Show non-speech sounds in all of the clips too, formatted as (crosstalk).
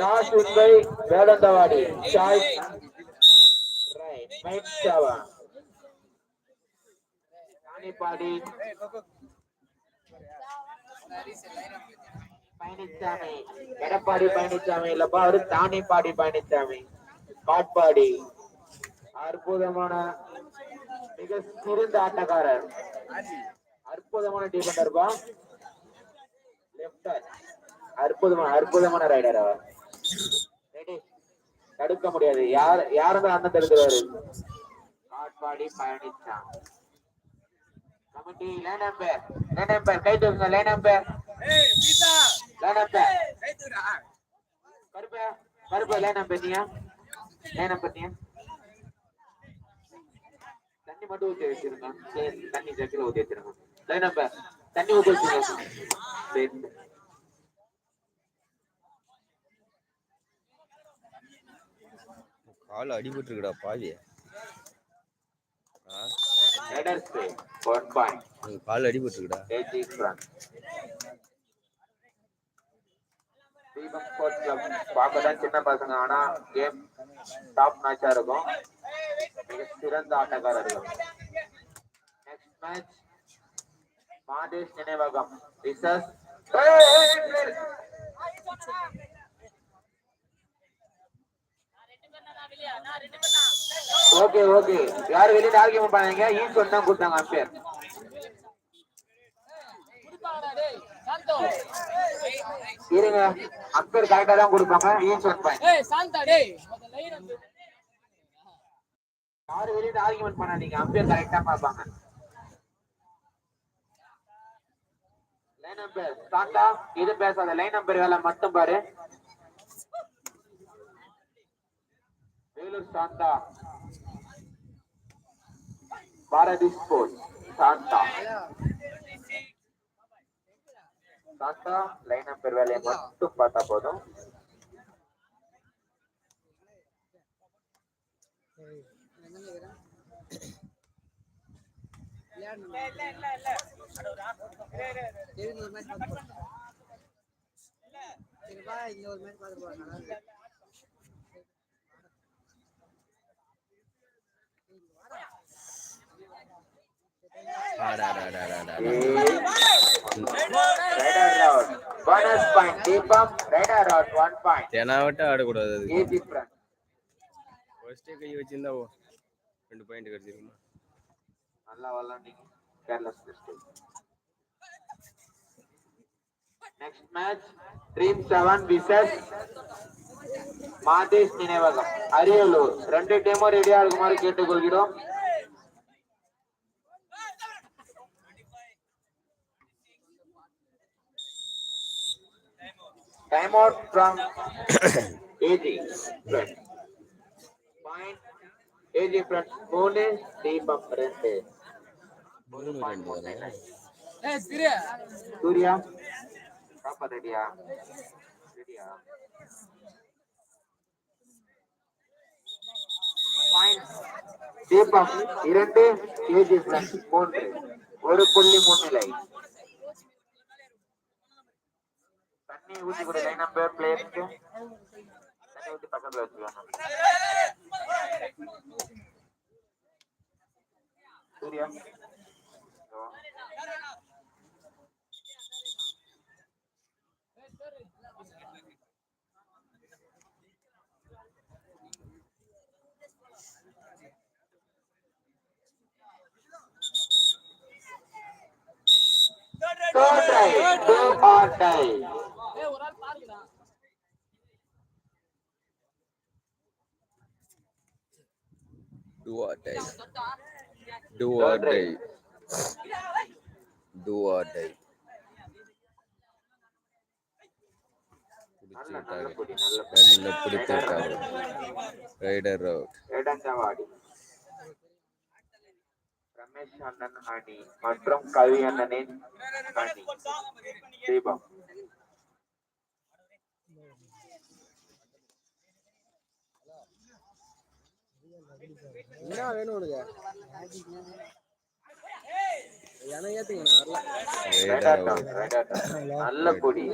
Toss win by Vedanthavadi. Choice right mic seven Ranipadi. Palaniswami Edappadi Palaniswami இல்லப்பா அவரு தானிப்பாடி பழனிசாமி காட்பாடி அற்புதமான மிக சிறந்த ஆட்டக்காரர். அற்புதமான டிஃபெண்டர்பா லெப்டர் அற்புதமான அற்புதமான ரைடர் அவர் ரெடி தடுக்க முடியாது. யார் யாருமே அண்ணன் தடுக்கிறாரு? Katpadi Palaniswami committee line number line கை தூக்குங்க லைன் நம்பர் லைன் நம்பர் கருப்ப கருப்ப லைன் நம்பர் நீயா? லைன் தண்ணி மட்டும் ஊத்தி வச்சிருங்க. சரி, தண்ணி ஜக்கில வச்சிருங்க. லைன் நம்பர் தண்ணி ஊத்தி வச்சிருங்க. கால் அடிபட்டு இருக்குடா பாவி கால் அடிபட்டு இருக்குடா AG friend Deepam sports club பார்க்க தான் சின்ன பசங்க ஆனா கேம் டாப் மேட்சா இருக்கும். மிக சிறந்த ஆட்டக்காரர்கள் நெக்ஸ்ட் மேட்ச் மாதேஷ் நினைவகம் விசஸ் ஓகே ஓகே. யார் வெளியில ஆர்கியூமெண்ட் பண்ணாங்க ஈஸ்வரன் தான் கொடுத்தாங்க அம்பேர் இருங்க. அம்பேர் கரெக்டா தான் கொடுப்பாங்க. ஈஸ்வரன் பாயிண்ட் யாரு வெளியில ஆர்கியூமெண்ட் பண்ணாதீங்க அம்பேர் கரெக்டா பார்ப்பாங்க. லைன் நம்பர் சாந்தா இது பேசாத. லைன் நம்பர் வேலை மட்டும் பாரு. Vellore Shantha Bharathi sports Shantha Shantha line number வேலையை மட்டும் பார்த்தா போதும் ஆடாடாடாடாடா raider out bonus point Deepam raider out one point தெனாவட்ட ஆடக்கூடாது ஃபர்ஸ்டே கை வச்சிருந்தா ரெண்டு பாயிண்ட் கிடைச்சிருக்குமா? நல்லா விளாண்டீங்க careless next match dream seven wishes Madesh நினைவகம் அரியலூர். ரெண்டு டீமும் ரெடியா இருக்குமாறு கேட்டுக்கொள்கிறோம். Time out from AG point AG friends மூணு தீபம் ரெண்டு. சூர்யா பாப்பா ரெடியா? ரெடியா? தீபம் இரண்டு கேஜி பிளஸ் மூன்று. ஒரு புள்ளி முன்னிலை. தண்ணி ஊத்தி கூட லைன் நம்பர் பிளேயருக்கு தண்ணி ஊத்தி பக்கத்துல வச்சுக்கணும் Surya. Try, do or die. Do or die. Do or die. நல்ல நல்ல பிடிச்சிட்டாங்க புடி நல்ல புடி. நல்ல பிடிச்சிட்டாங்க ரைடர் இடந்தவாடி ரமேஷ் அண்ணன் அணி மற்றும் கவி அண்ணனின் அணி. தீபம். என்ன வேணும் உனக்கு? நல்ல கொடி.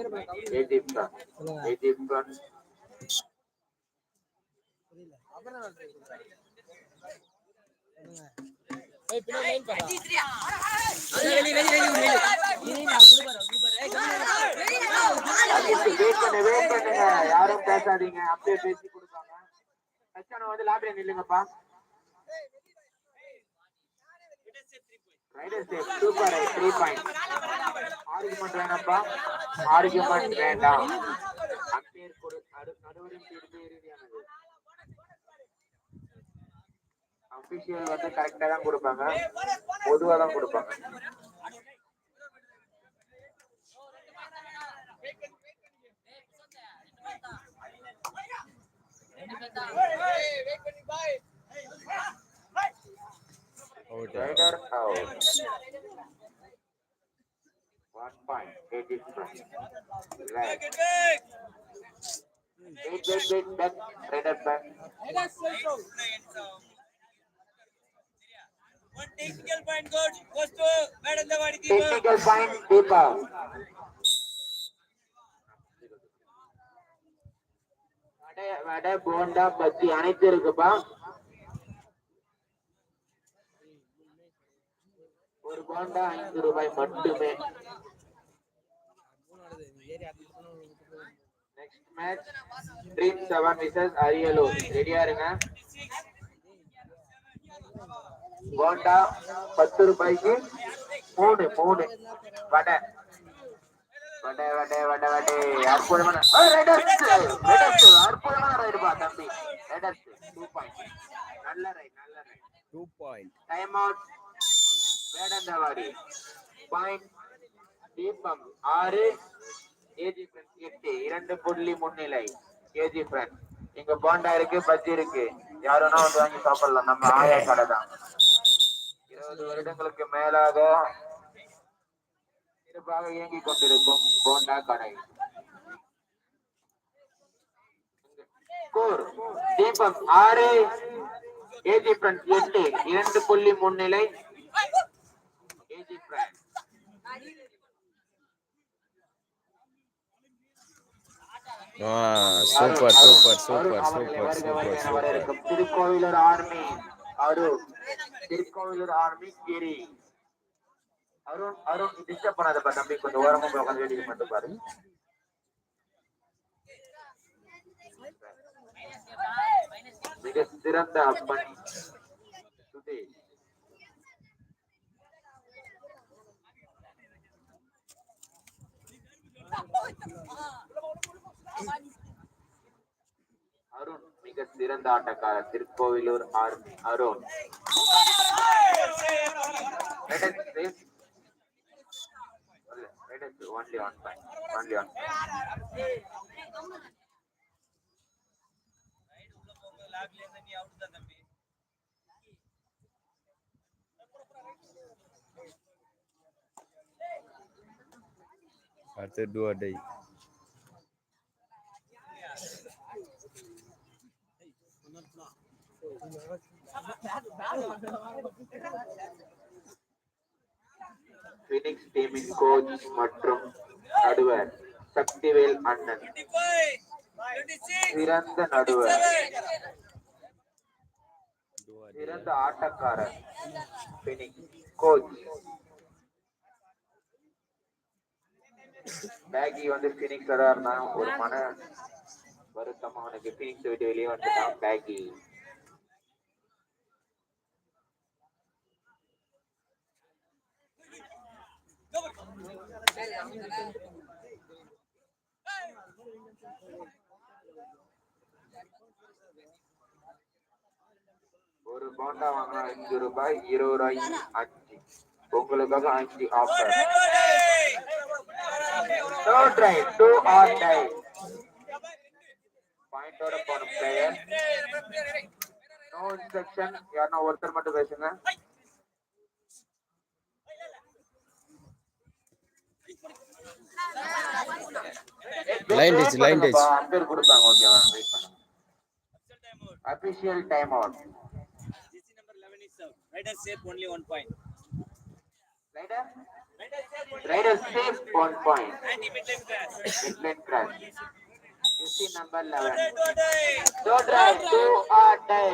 ஏஜிப் தான். ஏஜிப் தான். அப்புறம் யாரும் பேசாதீங்க அப்படியே பேசி கொடுப்பாங்க சச்சான வந்து லாபில நில்லுங்கப்பா raider safe super three point argument வேணாப்பா ஆர்குமெண்ட் வேண்டாம் அம்பேர் கொடு நடு நடுவரின் தீர்ப்பு இறுதியானது அபிஷியல் வந்து கரெக்டா தான் கொடுப்பாங்க பொதுவா தான் கொடுப்பாங்க out Rider out. One point. Eight is front. Right. Wait, wait, wait. Back. Rider back. One technical point goes goes to Madandawadi keeper. Technical point. Deepa. வடை வடை போண்டா பத்தி அனைத்து இருக்குப்பா ஒரு போண்டா ஐந்து ரூபாய் மட்டுமே. Next match dream seven wishes Ariyalur ரெடியா இருங்க போண்டா பத்து ரூபாய்க்கு மூணு மூணு. வடை. வடை வடை வடை வடை. அற்புதமான அற்புதமான ரைடுப்பா தம்பி. டூ பாயிண்ட் நல்ல ரைட் நல்ல raid two point time out Vedanthavadi. Point Deepam. ஆறு. கேஜி ஃப்ரெண்ட்ஸ் எட்டு. இரண்டு புள்ளி முன்னிலை. கேஜி ஃப்ரெண்ட்ஸ் இங்க போண்டா இருக்கு பஜ்ஜி இருக்கு. யாருன்னா வந்து வாங்கி சாப்பிடலாம். நம்ம ஆயா கடை தான். இருபது வருடங்களுக்கு மேலாக சிறப்பாக இயங்கிக் கொண்டிருக்கும் போண்டா கடை. ஸ்கோர் தீபம் ஆறு கேஜி ஃப்ரெண்ட்ஸ் எட்டு இரண்டு புள்ளி முன்னிலை கேஜி ஃப்ரெண்ட்ஸ் ஆ சூப்பர் சூப்பர் சூப்பர் அவர்களை super super Thirukkovilur army Arun. Thirukkovilur army Giri Arun Arun disturb பண்ணாதப்பா தம்பி கொஞ்சம் ஓரமா போய் உட்காந்து வேடிக்கை மட்டும் பாரு. மிக சிறந்த அப்பன் சுதேஷ். அருண் மிக சிறந்த ஆட்டக்காரர் Thirukkovilur army. Arun. Let us say, let us do only one point, only one அடுத்து டூ ஆர் டை பினிக்ஸ் டீமின் கோச் மற்றும் நடுவர் சக்திவேல் அண்ணன். சிறந்த நடுவர். சிறந்த ஆட்டக்காரர் பினிக்ஸ் கோச் மேகி வந்து பினிக்ஸ்ல தான் இருந்தான் ஒரு மன வருத்தமானது அவனுக்கு பினிக்ஸ் விட்டு வெளியே வந்துட்டான் பேகி ஒரு போண்டா வாங்கினா அஞ்சு ரூபாய் இருபது ரூபாய் அஞ்சு. உங்களுக்காக அஞ்சு offer do try do or die பாயிண்டோட போன பிளேயர் நோ இன்ஸ்ட்ரக்ஷன் யாருன்னா ஒருத்தர் மட்டும் பேசுங்க. Line touch, line touch. Umpire கொடுப்பாங்க ஓகேவா வெயிட் பண்ணுங்க official time out GC number 11 is out. Riders save only one point. Rider rider safe one point UC number 11 Today. தோட்ரா do or die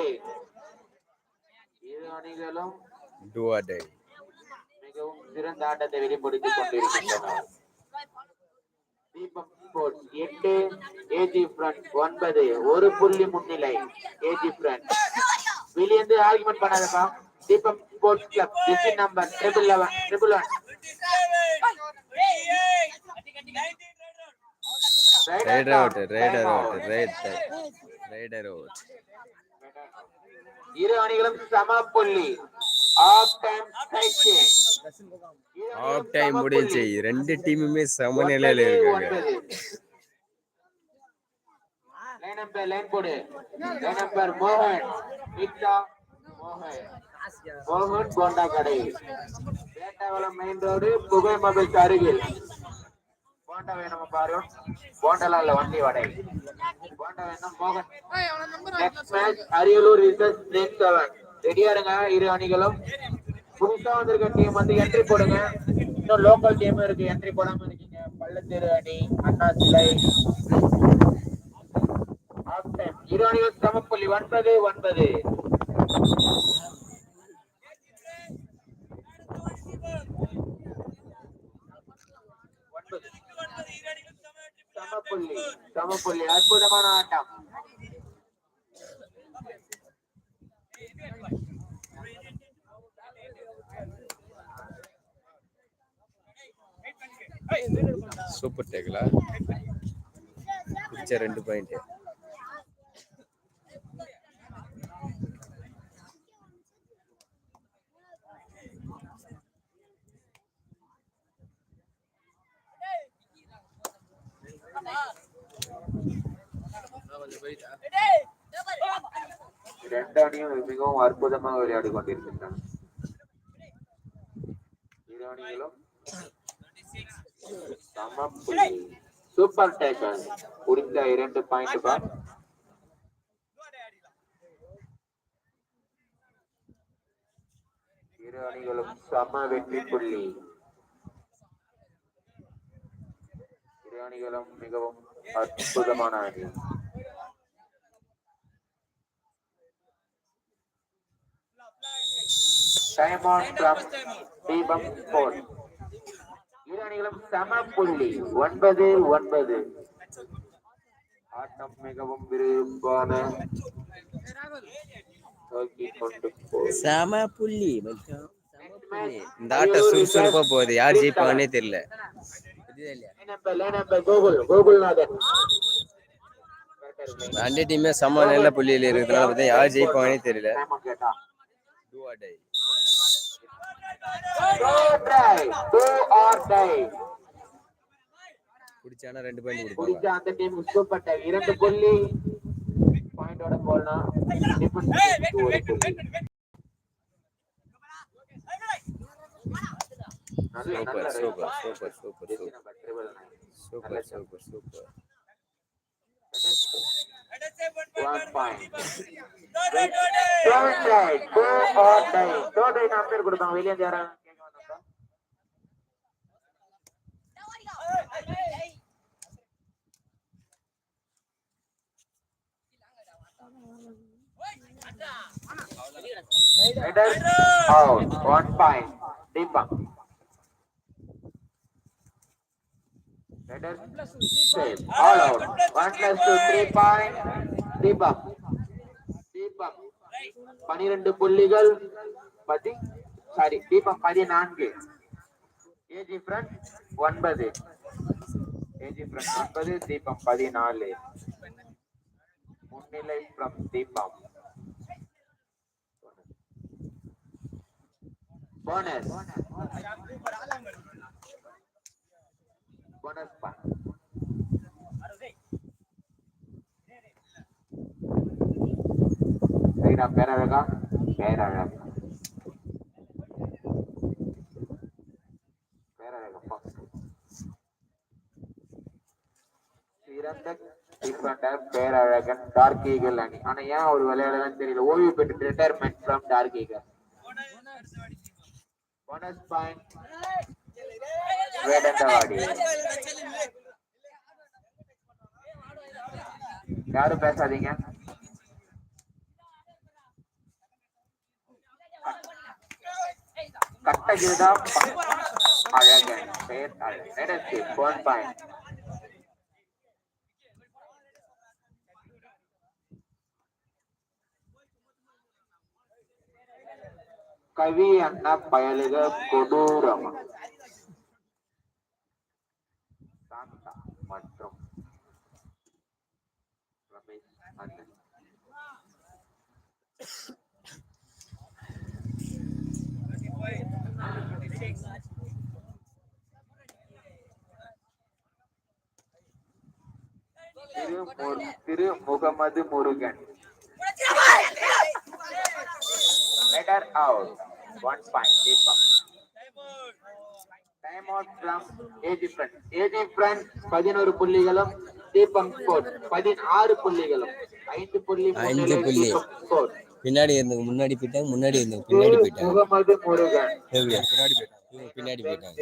இரு அணிகளும் டூ ஆர் டை மிகவும் சிறந்த ஆட்டத்தை வெளிப்படுத்திக் கொண்டிருக்கின்றன. தீபம் ஸ்போர்ட்ஸ் எட்டு ஏஜி ஃப்ரண்ட் ஒன்பது ஒரு புள்ளி முன்னிலை. ஏஜி ஃப்ரண்ட் வெளியேந்து ஆர்குமெண்ட் பண்ணாதப்பா Deepam sports club Jersey number triple eleven triple one 27, 28, 19 red out. Rider out raider out right rider out இரு அணிகளும் சம புள்ளி. Half time cycle of time முடிஞ்சு ரெண்டு டீமுமே சமநிலையில இருக்காங்க. லைன் நம்பர் லைன் போடு. லைன் நம்பர் மோகன். மோகன். மோகன் போண்டா கடை. வேட்டாவளம் மெயின் ரோடு புகை மொபைல்ஸ் அருகில். போண்டா வேணும் பாரு? போண்டலாம் இல்ல வண்டி வடை. போண்டா வேணும் மோகன்? Next match Ariyalur research next seven ரெடியா இருங்க இரு அணிகளும். புதுசா வந்திருக்க டீம் வந்து என்ட்ரி போடுங்க. இன்னும் லோக்கல் டீம் இருக்கு. என்ட்ரி போடாம இருக்கீங்க. பள்ளத்தெரு அணி அண்ணா சிலை இரு அணிகள் சமப்புள்ளி ஒன்பது ஒன்பது. ஒன்பது. சமப்புள்ளி சமப்புள்ளி அற்புதமான ஆட்டம். சூப்பர் டேக்லா பிடிச்ச ரெண்டு பாயிண்ட் ரெண்டு அணியும் மிகவும் அற்புதமாக விளையாடி கொண்டிருக்கின்றன. இரு அணிகளும் சூப்பர் டேக்கர் புரிந்த இரண்டு பாயிண்ட் தான். இரு அணிகளும் சம வெற்றி புள்ளி. இரு அணிகளும் மிகவும் அற்புதமான அணி. Time on from Deepam sport இரு அணிகளும் சம புள்ளி ஒன்பது ஒன்பது. ஆட்டம் மிகவும் போகுது. செம புள்ளி இந்த ஆட்டம் சுறுசுறுப்பா போகுது. யார் ஜெயிப்பாங்கன்னே தெரியல. ரெண்டு டீமே சம நல்ல புள்ளியில இருக்கிறதுனால பார்த்தா யார் ஜெயிப்பாங்கன்னே தெரியல Time out கேட்டா do or die Go try, go or die. பிடிச்சானா ரெண்டு பாயிண்ட் பிடிச்ச அந்த டீம் சூப்பர் டை இரண்டு புள்ளி. பாயிண்டோட நல்ல super. Super super super. Super super super One point. Today, today. Don't try, go or பேர் கொடுப்பாங்க வெளியே இருந்து out. One point. Deepak. Raiders save. All out. One plus two, three point. Deepak. Deepak. பனிரெண்டு புள்ளிகள் பதி சாரி தீபம் பதினான்கு AG friend ஒன்பது AG friend ஒன்பது தீபம் பதினாலு முன்னிலை ஃப்ரம் தீபம் போனஸ் போனஸ் பா ரைடா பேரழகா பேரழகா பேரழகா சிறந்த டிஃபெண்டர் பேரழகன் டார்க் ஈகிள் அணி ஆனா ஏன் அவர் விளையாடலன்னு தெரியல ஓய்வு பெற்று retirement from dark eagle bonus point. Vedanthavadi யாரும் பேசாதீங்க கட்டகிருதா அழகன் பெயர் அழகன் ஒன் பாயிண்ட் கவி அண்ணா பயலுக கொடூரம் சாந்தா மற்றும் ரமேஷ் அண்ணன் திரு முகமது முருகன் பதினோரு புள்ளிகளும். தீபம் ஸ்கோர் பதினாறு புள்ளிகளும். ஐந்து புள்ளி ஐந்து புள்ளி. ஸ்கோர் பின்னாடி இருந்தவங்க முன்னாடி போயிட்டாங்க முன்னாடி இருந்தவங்க பின்னாடி போயிட்டாங்க? பின்னாடி போயிட்டான் இவங்க பின்னாடி போயிட்டாங்க?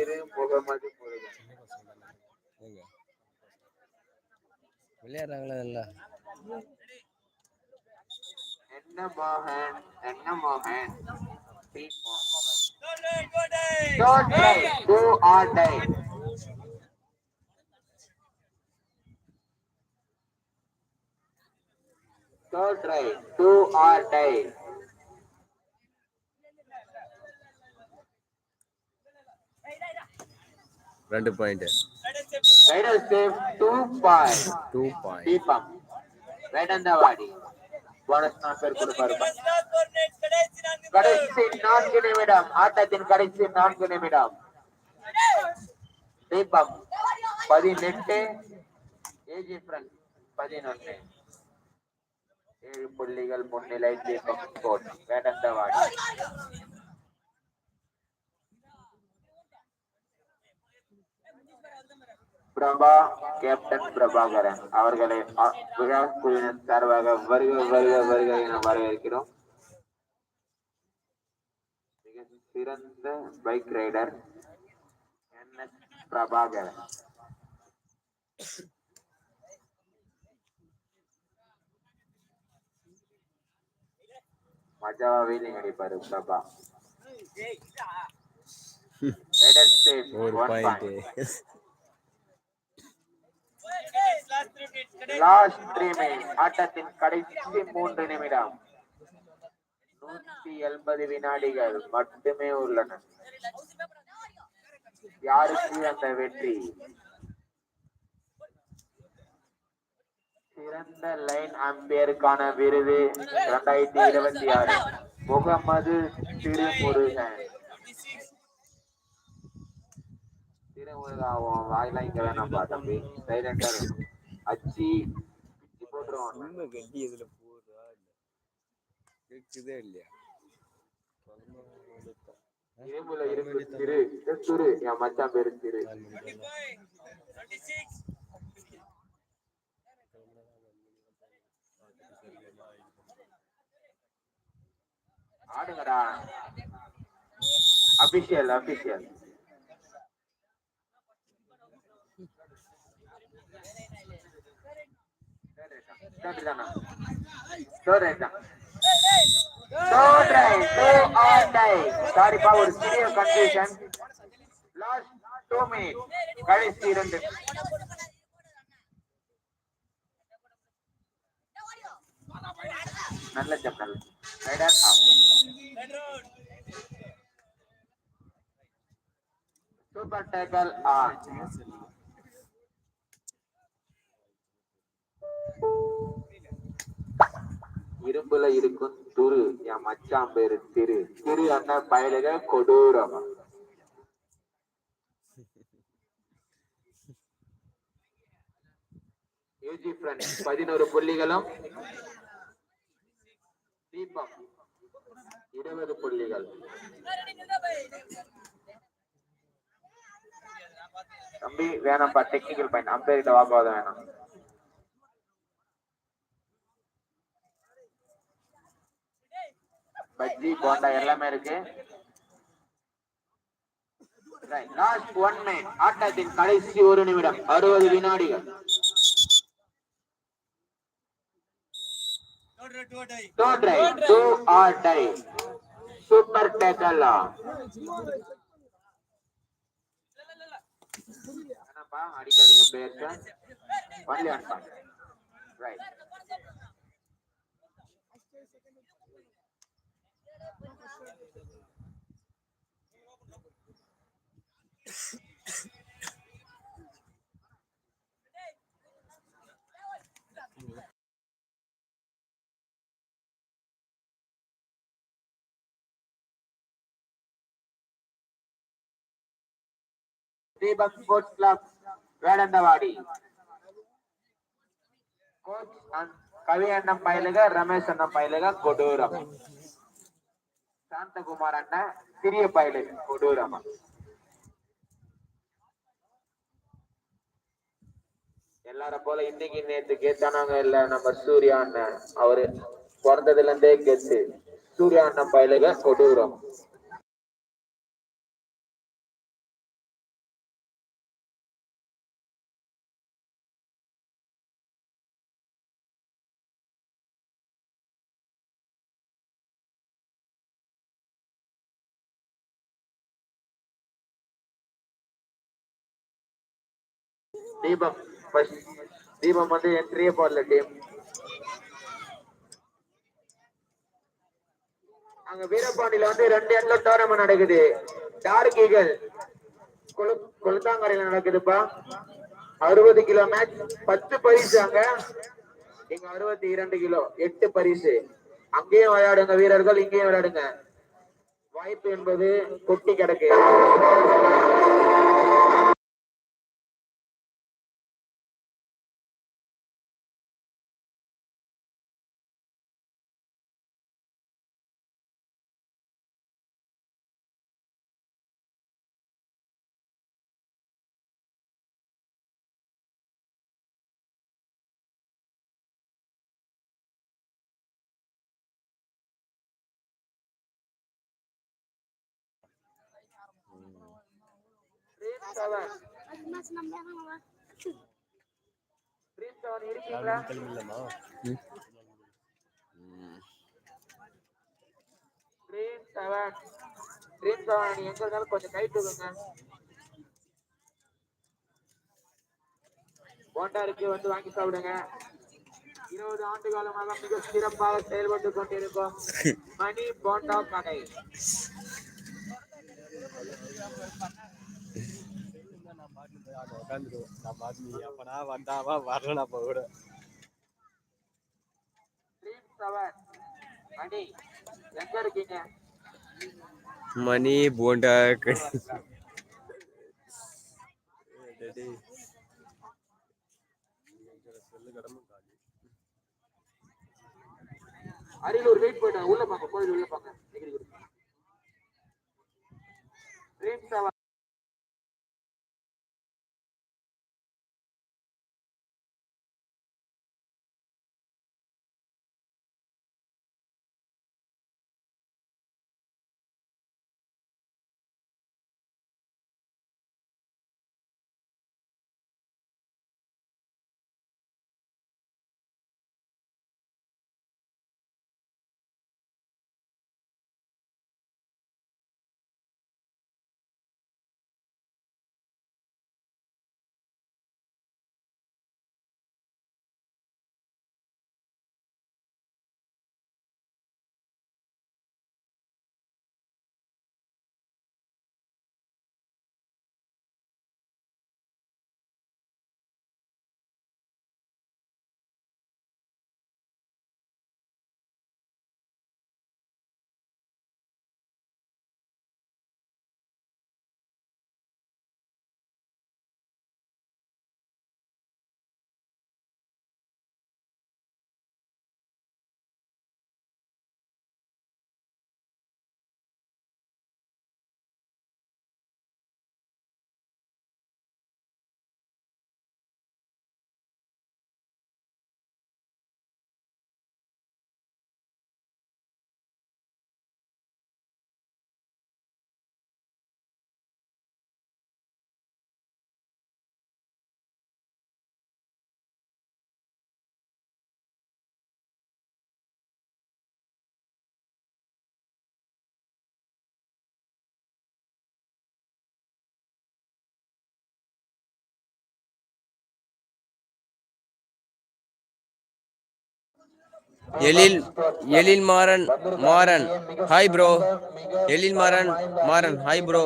விளையாடுறாங்களா நல்லா என்ன மோகன் என்ன மோகன். Go. Don't try, do or die. Don't try, do or die. ரெண்டு point Rider save two points. Two point Deepam Vedanthavadi bonus number கொடுப்பாரு Last four minutes. கடைசி நான்கு கடைசி நான்கு நிமிடம். ஆட்டத்தின் கடைசி நான்கு நிமிடம். தீபம் பதினெட்டு. ஏஜி ஃப்ரெண்ட் பதினொன்று. ஏழு புள்ளிகள் முன்னிலை தீபம் ஸ்போர்ட் வேடந்தவாடி பிரபா கேப்டன் பிரபாகரன் அவர்களை விழா குழுவினர் சார்பாக வருக வருக வருக என வரவேற்கிறோம் மிக சிறந்த bike rider N S Prabhakaran மஜாவா wheeling அடிப்பாரு பிரபா. (laughs) ஒரு பாயிண்ட் லாஸ்ட் த்ரீ மினிட் ஆட்டத்தின் கடைசி மூன்று நிமிடம். நூத்தி எண்பது வினாடிகள் மட்டுமே உள்ளன. யாருக்கு அந்த வெற்றி? சிறந்த லைன் அம்பையருக்கான விருது இரண்டாயிரத்தி இருபத்தி ஆறு. முகமது திருமுருகன். உன் வாயெல்லாம் இங்க வேணாம்பா தம்பி. சைலண்டா அச்சி போட்டுருவான் கட்டி இதுல போடுறா கேக்குதே இல்லையா? இரும்புல இருக்கு திரு. திரு. என் மச்சான் பேரு திரு. ஆடுங்கடா. அபிஷியல் அபிஷியல் சாரிப்பா ஒரு சிறிய கன்ஃபியூஷன் லாஸ்ட் டூ மினிட் கடைசி இரண்டு. நல்ல ஜம் நல்ல Rider Red Super tackle on. இரும்புல இருக்கும் துரு என் மச்சான் பேரு திரு. திரு அண்ணன் பயலுக கொடூரம்? யூஜி ஃப்ரெண்ட் பதினோரு புள்ளிகளும் தீபம். இருபது புள்ளிகள். தம்பி வேணாம்ப்பா டெக்னிக்கல் பாயிண்ட் அம்பேர் கிட்ட வாக்குவாதம் வேணாம். பஜ்ஜி போண்டா எல்லாமே இருக்கு. லாஸ்ட் ஒன் மினிட் ஆட்டத்தின் கடைசி ஒரு நிமிடம். அறுபது வினாடிகள். Don't drive, do or die. Super tackle. என்னப்பா அடிக்காதீங்க players right Deepak sports club Vedanthavadi. Coach Kavi அண்ணன் பயிலுக ரமேஷ் அண்ணன் பயிலுக கொடூரம். சாந்தகுமார் அண்ணன் சிறிய பயிலுக கொடூரம். எல்லாரும் போல இன்னைக்கு நேத்து கேட்டானாங்க இல்ல நம்ம சூர்யா அண்ணன். அவரு பிறந்ததுல இருந்தே கெத்து. சூர்யா அண்ணன் பயிலுக கொடூரம். தீபம் first தீபம் வந்து என்ட்ரியே போடல டீம். அங்க வீரபாண்டியில வந்து ரெண்டு இடத்துல டோர்னமெண்ட் நடக்குது. டார்க் ஈகல் கொளு கொளுத்தாங்கரையில நடக்குதுப்பா. அறுபது கிலோ மேட்ச் பத்து பரிசு அங்க. இங்க அறுபத்தி இரண்டு கிலோ எட்டு பரிசு. அங்கேயும் விளையாடுங்க வீரர்கள் இங்கேயும் விளையாடுங்க. வாய்ப்பு என்பது கொட்டி கிடக்கு. Dream seven. Dream seven இருக்கீங்களா ட்ரீம் செவன் ட்ரீம் செவன் எங்க இருந்தாலும் கொஞ்சம் கை தூக்குங்க போண்டா இருக்கு வந்து வாங்கி சாப்பிடுங்க இருபது ஆண்டு காலமாக மிக சிறப்பாக செயல்பட்டு கொண்டிருக்கும் மணி போண்டா கடை நான் பாட்டு நீ வந்தாவா கூட மணி போண்டா அரியலூர் வெயிட் போயிட்டாங்க உள்ள பாக்க கோயில் உள்ள பாக்க dream seven Ezhil Ezhil Maran Maran. Hi bro Ezhil Maran Maran. Hi bro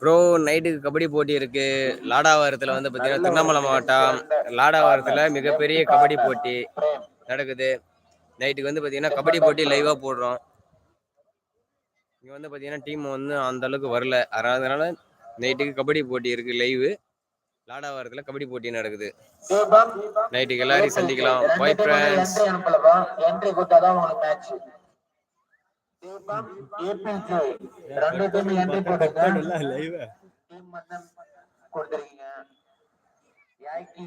bro நைட்டுக்கு கபடி போட்டி இருக்கு. லாடாவாரத்தில் வந்து பார்த்தீங்கன்னா திருவண்ணாமலை மாவட்டம். லாடாவாரத்தில் மிகப்பெரிய கபடி போட்டி நடக்குது. நைட்டுக்கு வந்து பார்த்தீங்கன்னா கபடி போட்டி லைவாக போடுறோம். இங்கே வந்து பார்த்தீங்கன்னா டீம் வந்து அந்த அளவுக்கு வரல. அதனால நைட்டுக்கு கபடி போட்டி இருக்கு லைவு லாடாவாரத்தில் கபடி போட்டி நடக்குது. நைட்டுக்கு எல்லாரையும் சந்திக்கலாம். பாய் ஃப்ரெண்ட்ஸ் ஏபிஜே ரெண்டு டீம் என்ட்ரி டீம் கொடுத்துருக்கீங்க. யாக்கி